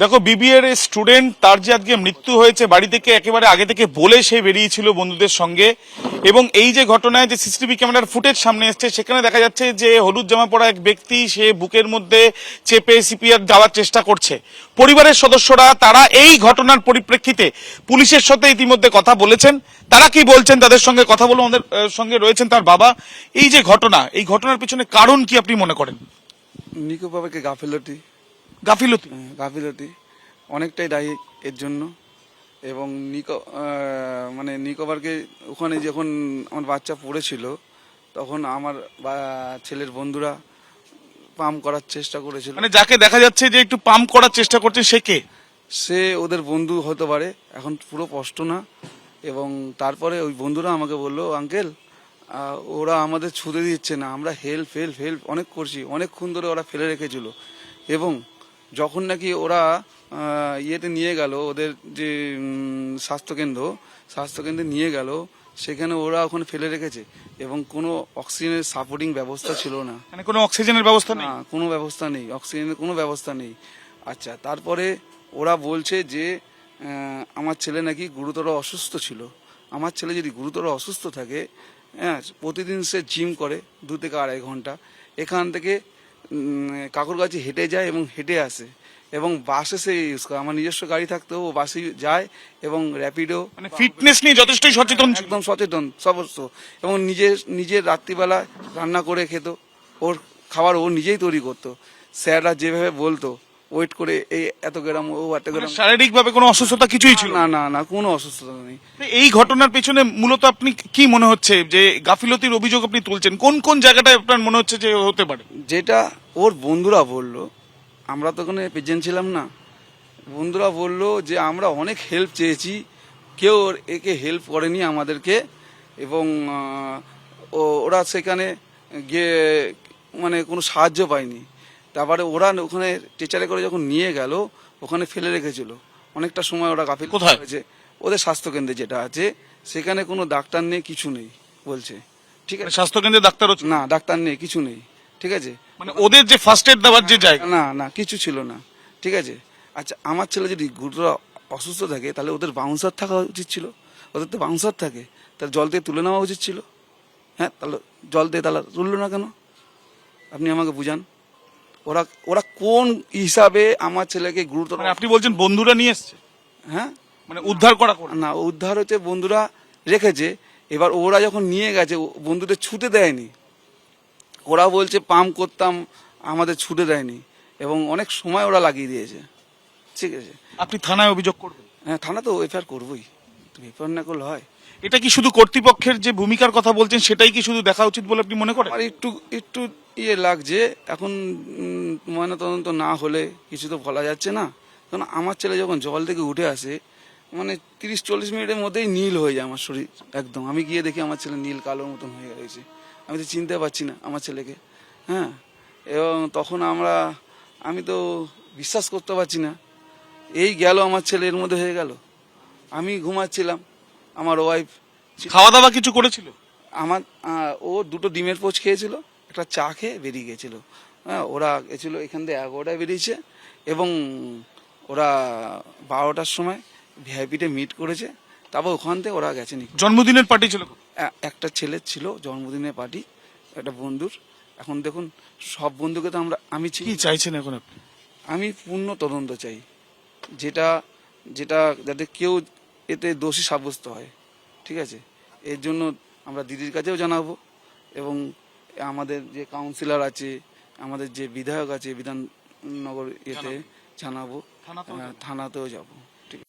দেখো বিবিএর স্টুডেন্ট তার যে আজকে মৃত্যু হয়েছে, বাড়ি থেকে একেবারে আগে থেকে বলে সে বেরিয়েছিল বন্ধুদের সঙ্গে। এবং এই যে ঘটনায় যে সিসিটিভি ক্যামেরার ফুটেজ সামনে এসছে, সেখানে দেখা যাচ্ছে যে হলুদ জামা পরা এক ব্যক্তি, সে বুকের মধ্যে চেপে সিপিআর যাওয়ার চেষ্টা করছে। পরিবারের সদস্যরা, তারা এই ঘটনার পরিপ্রেক্ষিতে পুলিশের সাথে ইতিমধ্যে কথা বলেছেন। তারা কি বলছেন, তাদের সঙ্গে কথা বলে আমাদের সঙ্গে রয়েছেন তার বাবা। এই যে ঘটনা, এই ঘটনার পিছনে কারণ কি আপনি মনে করেন? নিকো বাবাকে গাফিলতি। গাফিলতি? গাফিলতি। অনেকটাই দায়ী এর জন্য। এবং নিকো মানে নিকোবারকে ওখানে যখন আমার বাচ্চা পড়েছিল তখন আমার বা- ছেলের বন্ধুরা পাম্প করার চেষ্টা করেছিল। মানে যাকে দেখা যাচ্ছে যে একটু পাম্প করার চেষ্টা করছে সে কে? সে ওদের বন্ধু হতে পারে এখন পুরো স্পষ্ট না। এবং তারপরে ওই বন্ধুরা আমাকে বলল আঙ্কেল ওরা আমাদের ছুঁতে দিচ্ছে না আমরা হেল্প হেল্প হেল্প অনেক করছি অনেকক্ষণ ধরে ওরা ফেলে রেখেছিল। এবং যখন নাকি ওরা ইয়েতে নিয়ে গেল ওদের যে স্বাস্থ্যকেন্দ্র স্বাস্থ্যকেন্দ্রে নিয়ে গেল সেখানে ওরা ওখানে ফেলে রেখেছে। এবং কোনো অক্সিজেনের সাপোর্টিং ব্যবস্থা ছিল না। মানে কোনো অক্সিজেনের ব্যবস্থা নেই? না কোনো ব্যবস্থা নেই। অক্সিজেনের কোনো ব্যবস্থা নেই। আচ্ছা তারপরে ওরা বলছে যে আমার ছেলে নাকি গুরুতর অসুস্থ ছিল। আমার ছেলে যদি গুরুতর অসুস্থ থাকে হ্যাঁ প্রতিদিন সে জিম করে দু থেকে আড়াই ঘণ্টা। এখান থেকে কাকুর কাছে হেঁটে যায় এবং হেঁটে আসে। এবং বাসে সে ইউজ করে। আমার নিজস্ব গাড়ি থাকতেও ও বাসে যায় এবং র্যাপিডো মানে ফিটনেস নিয়ে যথেষ্টই সচেতন একদম সচেতন সমস্ত এবং নিজের নিজের রাত্রিবেলা রান্না করে খেত। ওর খাবার ও নিজেই তৈরি করতো। স্যাররা যেভাবে বলতো ওয়েট করে এই এত গ্রাম ও এত গ্রাম। শারীরিক ভাবে কোনো অসুস্থতা কিছুই ছিল না না? না কোনো অসুস্থতা নেই। এই ঘটনার পেছনে মূলত আপনি কি মনে হচ্ছে? যে গাফিলতির অভিযোগ আপনি তুলছেন কোন কোন জায়গাটায় আপনার মনে হচ্ছে যে হতে পারে? যেটা ওর বন্ধুরা বলল আমরা তো ওখানে প্রেজেন্ট ছিলাম না বন্ধুরা বলল যে আমরা অনেক হেল্প চেয়েছি কেউ ওর- একে হেল্প করেনি আমাদেরকে এবং ওরা সেখানে গিয়ে মানে কোনো সাহায্য পায়নি। তারপরে ওরা ওখানে টিচারে করে যখন নিয়ে গেল ওখানে ফেলে রেখেছিল। অনেকটা সময় ওরা গাফিল কোথায়? হয়েছে। ওদের স্বাস্থ্যকেন্দ্রে যেটা আছে সেখানে কোনো ডাক্তার নেই কিছু নেই বলছে। ঠিক মানে আছে? স্বাস্থ্যকেন্দ্রে ডাক্তার না ডাক্তার নেই কিছু নেই। ঠিক আছে? মানে ওদের যে ফার্স্ট এড দেওয়ার যে জায়গা? না না কিছু ছিল না। ঠিক আছে? আচ্ছা আমার ছেলে যদি গুরুতর অসুস্থ থাকে তাহলে ওদের বাউন্সার থাকা উচিত ছিল। ওদের তো বাউন্সার থাকে তাহলে জল দিয়ে তুলে নেওয়া উচিত ছিল। হ্যাঁ তাহলে জল দিয়ে তাহলে তুললো না কেন? আপনি আমাকে বুঝান। ওরা ওরা কোন হিসাবে আমার ছেলেকে গুরুতর মানে আপনি বলছেন বন্ধুরা নিয়ে এসছে? হ্যাঁ? মানে উদ্ধার করা না উদ্ধার হচ্ছে বন্ধুরা রেখেছে। এবার ওরা যখন নিয়ে গেছে বন্ধুদের ছুটে দেয়নি। ওরা বলছে পাম্প করতাম আমাদের ছুটে দেয়নি। এবং অনেক সময় ওরা লাগিয়ে দিয়েছে। ঠিক আছে? আপনি থানায় অভিযোগ করবেন? হ্যাঁ থানা তো এফআইআর করবোই। না হয়। এটা কি শুধু কর্তৃপক্ষের যে ভূমিকার কথা বলছেন সেটাই কি শুধু দেখা উচিত বলে আপনি মনে করেন? আমার একটু একটু ইয়ে লাগছে। এখন ময়নাতদন্ত না হলে কিছু তো বলা যাচ্ছে না। কারণ আমার ছেলে যখন জল থেকে উঠে আসে মানে তিরিশ চল্লিশ মিনিটের মধ্যেই নীল হয়ে যায় আমার শরীর একদম। আমি গিয়ে দেখি আমার ছেলে নীল কালোর মতন হয়ে গেছে আমি তো চিনতে পারছি না আমার ছেলেকে হ্যাঁ? এবং তখন আমরা আমি তো বিশ্বাস করতে পারছি না। এই গেল আমার ছেলে এর মধ্যে হয়ে গেল। আমি ঘুমাচ্ছিলাম আমার ওয়াইফ খাওয়া দাওয়া কিছু করেছিল? আমার ও দুটো ডিমের পোচ খেয়েছিল একটা চা খেয়ে বেরিয়ে গেছিল। হ্যাঁ ওরা গেছিল এখান থেকে এগারোটায় বেরিয়েছে এবং ওরা বারোটার সময় ভিআইপিতে মিট করেছে। তারপর ওখান থেকে ওরা গেছে নি জন্মদিনের পার্টি ছিল একটা ছেলের ছিল জন্মদিনের পার্টি একটা বন্ধুর। এখন দেখুন সব বন্ধুকে তো আমরা আমি কি চাইছেন এখন আপনি? আমি পূর্ণ তদন্ত চাই। যেটা যেটা যাতে কেউ এতে দোষী সাব্যস্ত হয়। ঠিক আছে? এর জন্য আমরা দিদির কাছেও জানাব এবং আমাদের যে কাউন্সিলর আছে আমাদের যে বিধায়ক আছে বিধাননগর এতে জানাব। থানাতেও হ্যাঁ, থানাতেও যাব। ঠিক